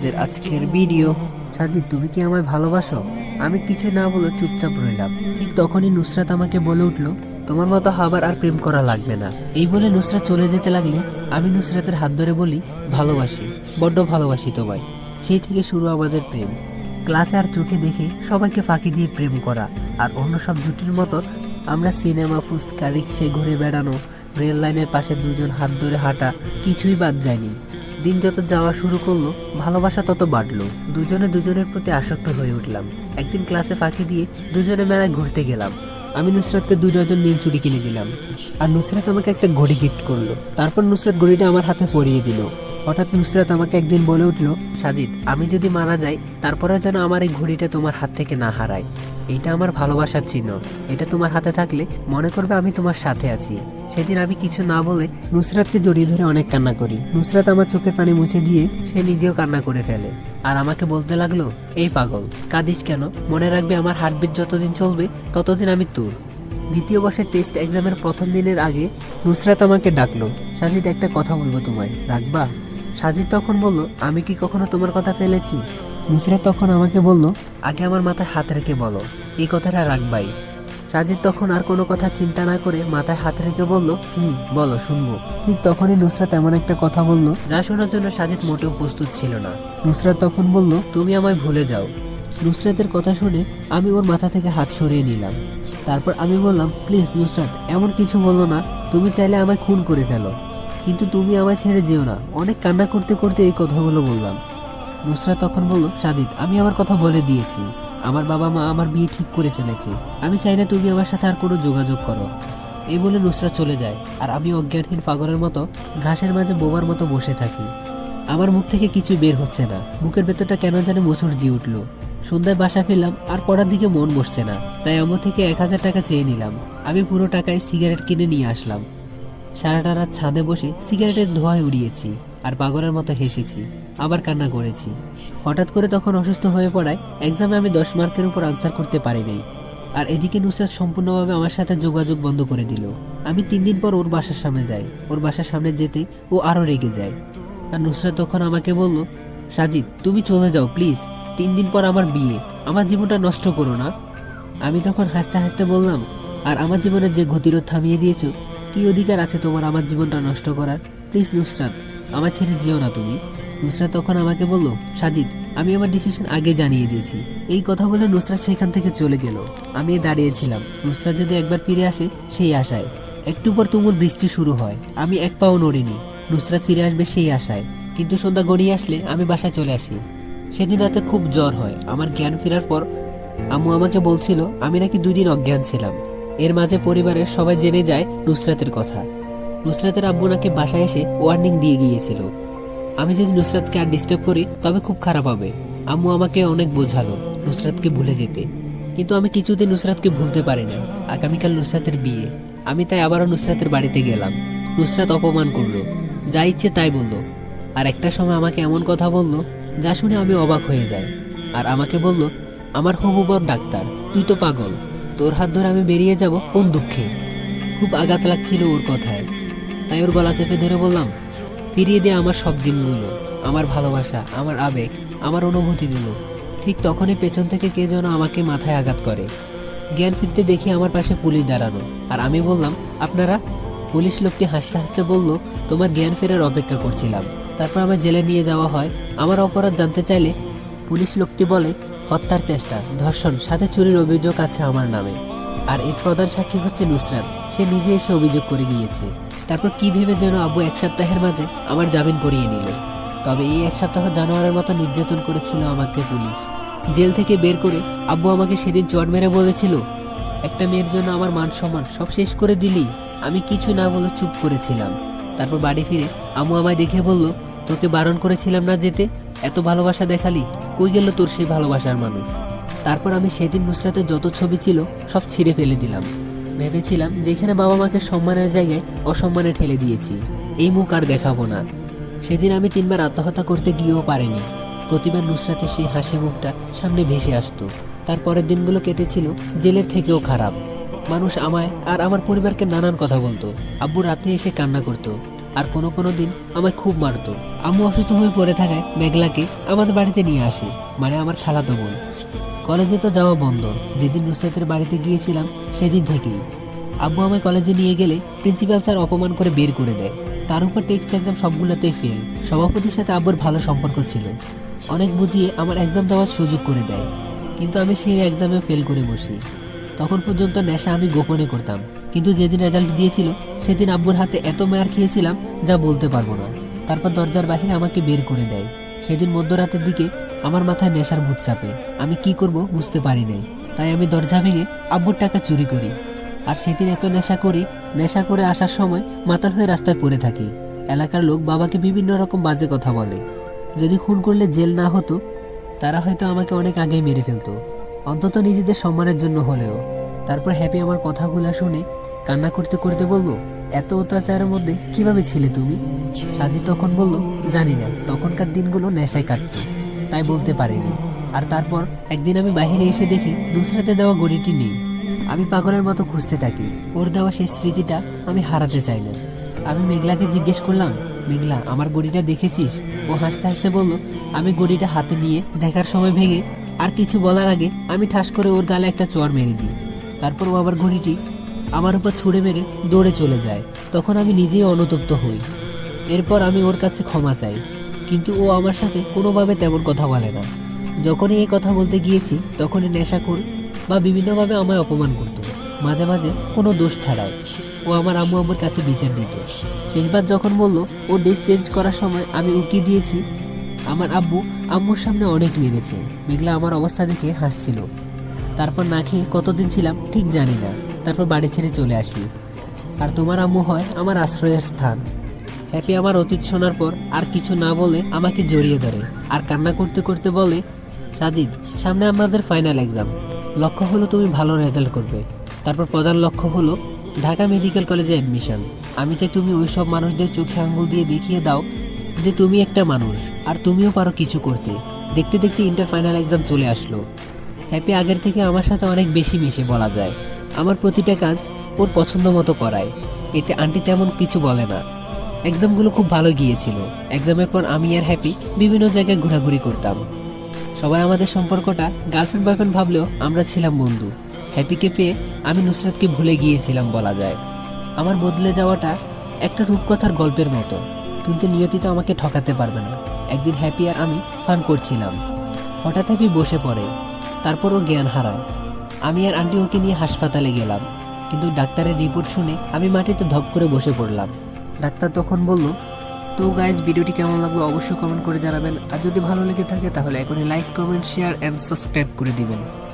আমাদের আজকের ভিডিও সাজিদ, তুমি কি আমায় ভালোবাসো? আমি কিছু না বলে চুপচাপ রইলাম। ঠিক তখনই নুসরাত আমাকে বলে উঠল, তোমার মতো আবার আর প্রেম করা লাগবে না। এই বলে নুসরাত চলে যেতে লাগলে আমি নুসরাতের হাত ধরে বলি, ভালোবাসি, বড্ড ভালোবাসি তোমায়। সেই থেকে শুরু আমাদের প্রেম। ক্লাসে আর চোখে দেখে সবাইকে ফাঁকি দিয়ে প্রেম করা। আর অন্য সব জুটির মতো আমরা সিনেমা, ফুচকা, রিক্সে ঘুরে বেড়ানো, রেল লাইনের পাশে দুজন হাত ধরে হাঁটা, কিছুই বাদ যায়নি। দিন যত যাওয়া শুরু করল, ভালোবাসা তত বাড়লো। দুজনে দুজনের প্রতি আসক্ত হয়ে উঠলাম। একদিন ক্লাসে ফাঁকি দিয়ে দুজনে মেলায় ঘুরতে গেলাম। আমি নুসরাতকে দুই ডজন নীল চুড়ি কিনে দিলাম। আর নুসরাত আমাকে একটা ঘড়ি গিফট করল। তারপর নুসরাত ঘড়িটা আমার হাতে পরিয়ে দিল। হঠাৎ নুসরাত আমাকে একদিন বলে উঠল, সাজিদ, আমি যদি মারা যাই, তারপরে যেন আমার এই ঘড়িটা তোমার হাত থেকে না হারায়। এটা আমার ভালোবাসার চিহ্ন। এটা তোমার হাতে থাকলে মনে করবে আমি তোমার সাথে আছি। সেদিন আমি কিছু না বলে নুসরাতকে জড়িয়ে ধরে অনেক কান্না করি। নুসরাত আমার চোখের পানি মুছে দিয়ে সে নিজেও কান্না করে ফেলে। আর আমাকে বলতে লাগল, এই পাগল, কাঁদিস কেন? মনে রাখবে আমার হার্টবিট যতদিন চলবে, ততদিন আমি তোর। দ্বিতীয় বর্ষের টেস্ট এক্সামের প্রথম দিনের আগে নুসরাত আমাকে ডাকলো, সাজিদ, একটা কথা বলব তোমায়। রাখবা? সাজিদ তখন বলল, আমি কি কখনো তোমার কথা ফেলেছি? নুসরাত তখন আমাকে বলল, আগে আমার মাথায় হাত রেখে বলো, এই কথাটা রাখবাই। সাজিদ তখন আর কোনো কথা চিন্তা না করে মাথায় হাত রেখে বলল হুম বলো শুনব। ঠিক তখনই নুসরাত এমন একটা কথা বলল যা শোনার জন্য সাজিদ মোটেও প্রস্তুত ছিল না। নুসরাত তখন বলল তুমি আমায় ভুলে যাও। নুসরাতের কথা শুনে আমি ওর মাথা থেকে হাত সরিয়ে নিলাম। তারপর আমি বললাম প্লিজ নুসরাত এমন কিছু বলো না তুমি চাইলে আমায় খুন করে ফেলো। কিন্তু তুমি আমায় ছেড়ে যেও না। অনেক কান্না করতে করতে এই কথাগুলো বললাম। নুসরাত তখন বলল সাজিদ আমি আমার কথা বলে দিয়েছি। আমার বাবা মা আমার বিয়ে ঠিক করে ফেলেছে। আমি চাই না তুমি আমার সাথে আর কোনো যোগাযোগ করো। এই বলে নুসরাত চলে যায়, আর আমি অজ্ঞানহীন পাগলের মতো ঘাসের মাঝে বোবার মতো বসে থাকি। আমার মুখ থেকে কিছু বের হচ্ছে না। বুকের ভেতরটা কেন জানি মোচড় দিয়ে উঠল। সন্ধ্যায় বাসা ফেললাম আর পড়ার দিকে মন বসছে না। তাই আমার থেকে এক হাজার টাকা চেয়ে নিলাম। আমি পুরো টাকায় সিগারেট কিনে নিয়ে আসলাম। সারাটা রাত ছাদে বসে সিগারেটের ধোঁয়ায় উড়িয়েছি, আর পাগলের মতো হেসেছি। আবার কান্না করেছি। হঠাৎ করে তখন অসুস্থ হয়ে পড়ায় এক্সামে আমি দশ মার্কের উপর আনসার করতে পারি নাই। আর এদিকে নুসরাত সম্পূর্ণভাবে আমার সাথে যোগাযোগ বন্ধ করে দিল। আমি তিন দিন পর ওর বাসার সামনে যাই। ওর বাসার সামনে যেতে ও আরও রেগে যায়। আর নুসরাত তখন আমাকে বলল, সাজিদ, তুমি চলে যাও প্লিজ তিন দিন পর আমার বিয়ে। আমার জীবনটা নষ্ট করো না। আমি তখন হাসতে হাসতে বললাম, আর আমার জীবনের যে গতিরোধ থামিয়ে দিয়েছ, কি অধিকার আছে তোমার আমার জীবনটা নষ্ট করার? প্লিজ নুসরাত আমার ছেড়ে যেও না তুমি। নুসরাত তখন আমাকে বলল, সাজিদ, আমি আমার ডিসিশন আগে জানিয়ে দিয়েছি। এই কথা বলে নুসরাত সেখান থেকে চলে গেল। আমি দাঁড়িয়েছিলাম নুসরাত যদি একবার ফিরে আসে, সেই আশায়। একটু পর তুমুল বৃষ্টি শুরু হয়। আমি এক পাও নড়িনি। নুসরাত ফিরে আসবে সেই আশায়। কিন্তু সন্ধ্যা গড়িয়ে আসলে আমি বাসায় চলে আসি। সেদিন রাতে খুব জ্বর হয়। আমার জ্ঞান ফেরার পর আম্মু আমাকে বলছিল, আমি নাকি দুই দিন অজ্ঞান ছিলাম। এর মাঝে পরিবারের সবাই জেনে যায় নুসরাতের কথা। নুসরাতের আব্বু নাকি বাসায় এসে ওয়ার্নিং দিয়ে গিয়েছিল। আমি যদি নুসরাতকে আর ডিস্টার্ব করি, তবে খুব খারাপ হবে। আম্মু আমাকে অনেক বোঝালো নুসরাতকে ভুলে যেতে। কিন্তু আমি কিছুতে নুসরাতকে ভুলতে পারি না আগামীকাল নুসরাতের বিয়ে। আমি তাই আবারও নুসরাতের বাড়িতে গেলাম। নুসরাত অপমান করল। যা ইচ্ছে তাই বলল। আর একটা সময় আমাকে এমন কথা বলল, যা শুনে আমি অবাক হয়ে যাই। আর আমাকে বলল, আমার হবু বর ডাক্তার, তুই তো পাগল। তোর হাত ধরে আমি বেরিয়ে যাব কোন দুঃখে? খুব আঘাত লাগছিল ওর কথায়। তাই ওর গলা চেপে ধরে বললাম ফিরিয়ে দে আমার সব দিনগুলো, আমার ভালোবাসা, আমার আবেগ, আমার অনুভূতিগুলো। ঠিক তখনই পেছন থেকে কে যেন আমাকে মাথায় আঘাত করে। জ্ঞান ফিরতে দেখি আমার পাশে পুলিশ দাঁড়ানো। আর আমি বললাম, আপনারা? পুলিশ লোকটি হাসতে হাসতে বলল, তোমার জ্ঞান ফেরার অপেক্ষা করছিলাম। তারপর আমার জেলে নিয়ে যাওয়া হয়। আমার অপরাধ জানতে চাইলে পুলিশ লোকটি বলে, হত্যার চেষ্টা, ধর্ষণ, সাথে চুরির অভিযোগ আছে আমার নামে। আর এর প্রধান সাক্ষী হচ্ছে নুসরাত। সে নিজে এসে অভিযোগ করে গিয়েছে। তারপর কি ভেবে যেন আব্বু এক সপ্তাহের মাঝে আমার জামিন করিয়ে নিল। তবে এই এক সপ্তাহ জানোয়ারের মতো নির্যাতন করেছিল আমাকে পুলিশ। জেল থেকে বের করে আব্বু আমাকে সেদিন চট মেরে বলেছিল, একটা মেয়ের জন্য আমার মান সম্মান সব শেষ করে দিলি, আমি কিছু না বলে চুপ করেছিলাম। তারপর বাড়ি ফিরে আম্মু আমায় দেখে বলল, তোকে বারণ করেছিলাম না যেতে, এত ভালোবাসা দেখালি, কই গেল তোর সেই ভালোবাসার মানুষ? তারপর আমি সেদিন নুসরাতের যত ছবি ছিল সব ছিঁড়ে ফেলে দিলাম। ভেবেছিলাম যেখানে বাবা মাকে সম্মানের জায়গায় অসম্মানে ঠেলে দিয়েছি। এই মুখ আর দেখাবো না। সেদিন আমি তিনবার আত্মহত্যা করতে গিয়েও পারিনি। প্রতিবার নুসরাতে সেই হাসি মুখটা সামনে ভেসে আসতো। তারপরের দিনগুলো কেটেছিল জেলের থেকেও খারাপ। মানুষ আমায় আর আমার পরিবারকে নানান কথা বলতো। আব্বু রাতে এসে কান্না করতো। আর কোনো কোনো দিন আমায় খুব মারতো। আম্মু অসুস্থ হয়ে পড়ে থাকায় মেঘলাকে আমাদের বাড়িতে নিয়ে আসে মানে আমার খালাতো বোন। কলেজে তো যাওয়া বন্ধ। যেদিন নুসরাতের বাড়িতে গিয়েছিলাম, সেদিন থেকেই। আব্বু আমায় কলেজে নিয়ে গেলে প্রিন্সিপাল স্যার অপমান করে বের করে দেয়। তার উপর টেক্সট এক্সাম সবগুলোতেই ফেল সভাপতির সাথে আব্বুর ভালো সম্পর্ক ছিল। অনেক বুঝিয়ে আমার এক্সাম দেওয়ার সুযোগ করে দেয়। কিন্তু আমি সেই এক্সামে ফেল করে বসি। তখন পর্যন্ত নেশা আমি গোপনে করতাম। কিন্তু যেদিন রেজাল্ট দিয়েছিল, সেদিন আব্বুর হাতে এত মার খেয়েছিলাম যা বলতে পারব না। তারপর দরজার বাহিরে আমাকে বের করে দেয়। সেদিন মধ্যরাতের দিকে আমার মাথায় নেশার ভূত চাপে। আমি কি করব বুঝতে পারি নাই। তাই আমি দরজা ভেঙে আব্বুর টাকা চুরি করি। আর সেদিন এত নেশা করি, নেশা করে আসার সময় মাতাল হয়ে রাস্তায় পড়ে থাকি। এলাকার লোক বাবাকে বিভিন্ন রকম বাজে কথা বলে। যদি খুন করলে জেল না হতো, তারা হয়তো আমাকে অনেক আগেই মেরে ফেলতো। অন্তত নিজেদের সম্মানের জন্য হলেও। তারপর হ্যাপি আমার কথাগুলো শুনে কান্না করতে করতে বলব এত অত্যাচারের মধ্যে কীভাবে ছিলে তুমি? সাজি তখন বলল, জানি না, তখনকার দিনগুলো নেশায় কাটতো তাই বলতে পারিনি। আর তারপর একদিন আমি বাইরে এসে দেখি নুসরাতে দেওয়া গড়িটি নেই। আমি পাগলের মতো খুঁজতে থাকি, ওর দেওয়া সেই স্মৃতিটা আমি হারাতে চাই না। আমি মেঘলাকে জিজ্ঞেস করলাম, মেঘলা, আমার গড়িটা দেখেছিস? ও হাসতে হাসতে বলল, আমি গড়িটা হাতে নিয়ে দেখার সময় ভেঙে আর কিছু বলার আগে আমি ঠাস করে ওর গালে একটা চোয়ার মেরে দিই। তারপর ও আবার ঘড়িটি আমার উপর ছুঁড়ে মেরে দৌড়ে চলে যায়। তখন আমি নিজেই অনুতপ্ত হই। এরপর আমি ওর কাছে ক্ষমা চাই। কিন্তু ও আমার সাথে কোনোভাবে তেমন কথা বলে না। যখনই এই কথা বলতে গিয়েছি, তখনই নেশা কর বা বিভিন্নভাবে আমায় অপমান করতো। মাঝে মাঝে কোনো দোষ ছাড়াই ও আমার আম্মু আম্মুর কাছে বিচার দিত। শেষবার যখন বলল, ও ড্রেস চেঞ্জ করার সময় আমি উকি দিয়েছি, আমার আব্বু আম্মুর সামনে অনেক মেরেছে। মেঘলা আমার অবস্থা দেখে হাসছিল। তারপর না খেয়ে কতদিন ছিলাম ঠিক জানি না। তারপর বাড়ি ছেড়ে চলে আসি। আর তোমার আম্মু হয় আমার আশ্রয়ের স্থান। হ্যাপি আমার অতীত শোনার পর আর কিছু না বলে আমাকে জড়িয়ে ধরে। আর কান্না করতে করতে বলে সাজিদ সামনে আমাদের ফাইনাল এক্সাম লক্ষ্য হলো তুমি ভালো রেজাল্ট করবে। তারপর প্রধান লক্ষ্য হলো ঢাকা মেডিকেল কলেজে অ্যাডমিশন আমি চাই তুমি ওই সব মানুষদের চোখে আঙ্গুল দিয়ে দেখিয়ে দাও যে তুমি একটা মানুষ, আর তুমিও পারো কিছু করতে। দেখতে দেখতে ইন্টার ফাইনাল এক্সাম চলে আসলো। হ্যাপি আগের থেকে আমার সাথে অনেক বেশি মিশে বলা যায়। আমার প্রতিটা কাজ ওর পছন্দ মতো করায়। এতে আন্টি তেমন কিছু বলে না। এক্সামগুলো খুব ভালো গিয়েছিল। এক্সামের পর আমি আর হ্যাপি বিভিন্ন জায়গায় ঘোরাঘুরি করতাম। সবাই আমাদের সম্পর্কটা গার্লফ্রেন্ড বয়ফ্রেন্ড ভাবলেও আমরা ছিলাম বন্ধু। হ্যাপিকে পেয়ে আমি নুসরাতকে ভুলে গিয়েছিলাম বলা যায়। আমার বদলে যাওয়াটা একটা রূপকথার গল্পের মতো। কিন্তু নিয়তি তো আমাকে ঠকাতে পারবে না। একদিন হ্যাপি আর আমি ফান করছিলাম। হঠাৎ হ্যাপি বসে পড়ে। তারপর ও জ্ঞান হারায়। আমি আর আন্টি ওকে নিয়ে হাসপাতালে গেলাম। কিন্তু ডাক্তারের রিপোর্ট শুনে আমি মাটিতে ধপ করে বসে পড়লাম। ডাক্তার তখন বলল, তো গাইজ ভিডিওটি কেমন লাগল অবশ্যই কমেন্ট করে জানাবেন। আর যদি ভালো লেগে থাকে তাহলে এখনই like comment share and subscribe করে দিবেন।